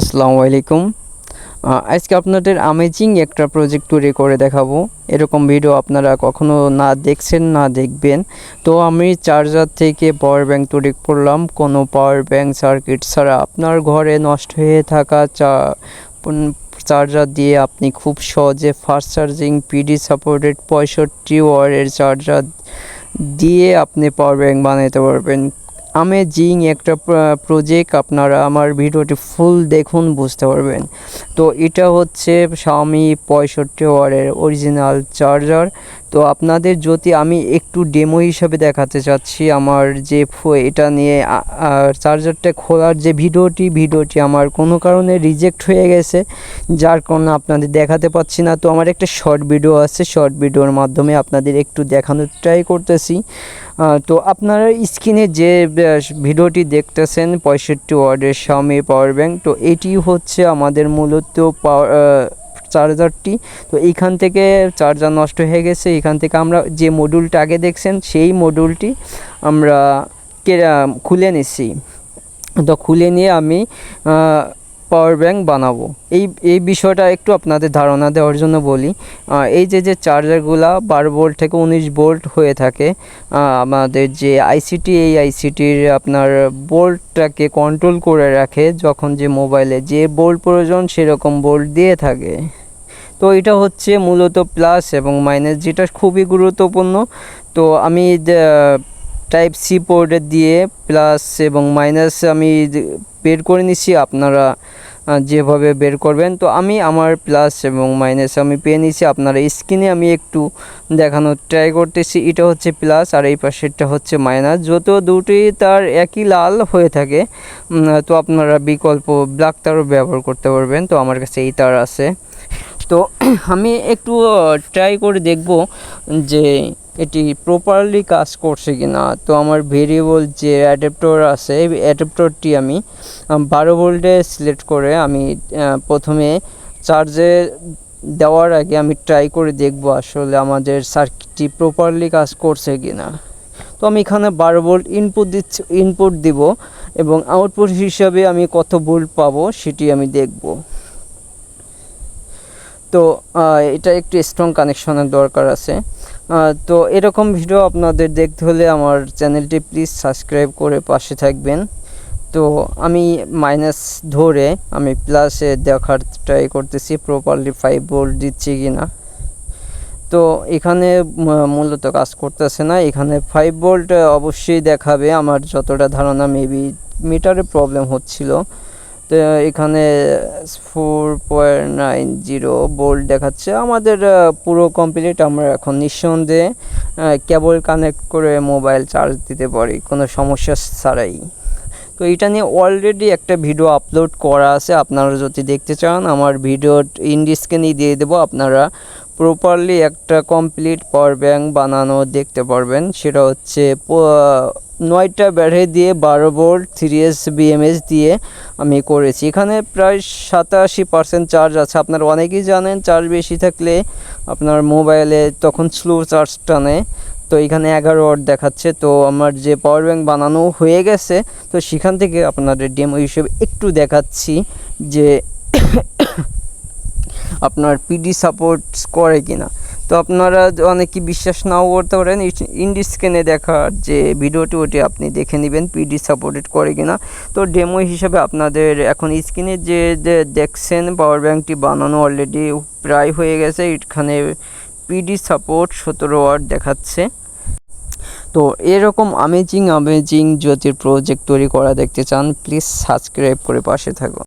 আসসালামু আলাইকুম। আজকে আপনাদের আমেজিং একটা প্রজেক্ট তৈরি করে দেখাবো। এরকম ভিডিও আপনারা কখনো না দেখছেন, না দেখবেন। তো আমি চার্জার থেকে পাওয়ার ব্যাংক তৈরি করলাম। কোনো পাওয়ার ব্যাংক সার্কিট ছাড়া আপনার ঘরে নষ্ট হয়ে থাকা চা চার্জার দিয়ে আপনি খুব সহজে ফাস্ট চার্জিং পিডি সাপোর্টেড পঁয়ষট্টি ওয়ারের চার্জার দিয়ে আপনি পাওয়ার ব্যাংক বানাতে পারবেন। আমেজিং একটা প্রজেক্ট আপনারা আমার ভিডিওটি ফুল দেখুন, বুঝতে পারবেন। তো এটা হচ্ছে স্বামী পঁয়ষট্টি ওয়ারের অরিজিনাল চার্জার তো আপনাদের যদি আমি একটু ডেমো হিসাবে দেখাতে চাচ্ছি আমার যে এটা নিয়ে চার্জারটা খোলার যে ভিডিওটি ভিডিওটি আমার কোনো কারণে রিজেক্ট হয়ে গেছে, যার কারণে আপনাদের দেখাতে পাচ্ছি না। তো আমার একটা শর্ট ভিডিও আছে শর্ট ভিডিওর মাধ্যমে আপনাদের একটু দেখানোর ট্রাই করতেছি। তো আপনারা স্ক্রিনে যে ভিডিওটি দেখতেছেন, পঁয়ষট্টি ওয়ার্ডের স্বামী পাওয়ার ব্যাঙ্ক তো এটি হচ্ছে আমাদের মূলত পাওয়ার চার্জারটি। তো এইখান থেকে চার্জার নষ্ট হয়ে গেছে। এখান থেকে আমরা যে মডিউলটা আগে দেখছেন, সেই মডিউলটি আমরা খুলে নিছি। তো খুলে নিয়ে আমি পাওয়ার ব্যাংক বানাবো। এই এই বিষয়টা একটু আপনাদের ধারণা দেওয়ার জন্য বলি। এই যে যে চার্জারগুলা বারো ভোল্ট থেকে উনিশ ভোল্ট হয়ে থাকে আমাদের যে আইসিটি এই আইসিটির আপনার বোল্টটাকে কন্ট্রোল করে রাখে যখন যে মোবাইলে যে বোল্ট প্রয়োজন, সেরকম বোল্ট দিয়ে থাকে। তো এটা হচ্ছে মূলত প্লাস এবং মাইনাস, যেটা খুবই গুরুত্বপূর্ণ। তো আমি টাইপ সি পোর্টে দিয়ে প্লাস এবং মাইনাস আমি বের করে নিচ্ছি আপনারা যেভাবে বের করবেন। তো আমি আমার প্লাস এবং মাইনাস আমি পেয়ে নিচ্ছি আপনারা স্ক্রিনে আমি একটু দেখানোর ট্রাই করতেছি। এটা হচ্ছে প্লাস আর এই পাশেরটা হচ্ছে মাইনাস। যত দুটি তার একই লাল হয়ে থাকে তো আপনারা বিকল্প ব্ল্যাক তারও ব্যবহার করতে পারবেন। তো আমার কাছে এই তার আছে। তো আমি একটু ট্রাই করে দেখব যে এটি প্রপারলি কাজ করছে কি না তো আমার ভেরিয়েবল যে অ্যাডাপ্টর আছে, এই অ্যাডাপ্টরটি আমি বারো ভোল্টে সিলেক্ট করে আমি প্রথমে চার্জে দেওয়ার আগে আমি ট্রাই করে দেখব আসলে আমাদের সার্কিটটি প্রপারলি কাজ করছে কি না তো আমি এখানে বারো ভোল্ট ইনপুট দিচ্ছি ইনপুট দিব এবং আউটপুট হিসাবে আমি কত ভোল্ট পাবো সেটি আমি দেখব। তো এটা একটু স্ট্রং কানেকশনের দরকার আছে। তো এরকম ভিডিও আপনাদের দেখতে হলে আমার চ্যানেলটি প্লিজ সাবস্ক্রাইব করে পাশে থাকবেন। তো আমি মাইনাস ধরে আমি প্লাসে দেখার ট্রাই করতেছি প্রপারলি ফাইভ ভোল্ট দিচ্ছি কি না। তো এখানে মূলত কাজ করতেছে না। এখানে ফাইভ ভোল্ট অবশ্যই দেখাবে। আমার যতটা ধারণা মেবি মিটারে প্রবলেম হচ্ছিল। তো এখানে four point nine zero volt দেখাচ্ছে। আমাদের পুরো কমপ্লিট আমরা এখন নিঃসন্দেহে কেবল কানেক্ট করে মোবাইল চার্জ দিতে পারি, কোনো সমস্যা ছাড়াই। তো এটা নিয়ে অলরেডি একটা ভিডিও আপলোড করা আছে, আপনারা যদি দেখতে চান, আমার ভিডিও ইন্ডিস্ক্রিনেই দিয়ে দেবো, আপনারা প্রপারলি একটা কমপ্লিট পাওয়ার ব্যাঙ্ক বানানো দেখতে পারবেন। সেটা হচ্ছে নয়টা ব্যাটারি দিয়ে বারো ভোল্ট থ্রি এস বিএমএস দিয়ে আমি করেছি। এখানে প্রায় সাতাশি পার্সেন্ট চার্জ আছে। আপনারা অনেকেই জানেন চার্জ বেশি থাকলে আপনার মোবাইলে তখন স্লো চার্জ টানে। তো এখানে এগারো ওয়াট দেখাচ্ছে। তো আমার যে পাওয়ার ব্যাংক বানানো হয়ে গেছে, তো সেখান থেকে আপনাদের ডেমো হিসেবে একটু দেখাচ্ছি যে আপনার পিডি সাপোর্টস করে কিনা। তো আপনারা অনেকে বিশ্বাস নাও করতে পারেন। ইন্ডি স্ক্রিনে দেখার যে ভিডিওটি ওটি আপনি দেখে নেবেন পিডি সাপোর্টেড করে কিনা। তো ডেমো হিসাবে আপনাদের এখন স্ক্রিনে যে দেখছেন পাওয়ার ব্যাঙ্কটি বানানো অলরেডি প্রায় হয়ে গেছে, এখানে পিডি সাপোর্ট সতেরো ওয়াট দেখাচ্ছে। তো এরকম আমেজিং আমেজিং যদি প্রজেক্ট তৈরি করা দেখতে চান প্লিজ সাবস্ক্রাইব করে পাশে থাকুন।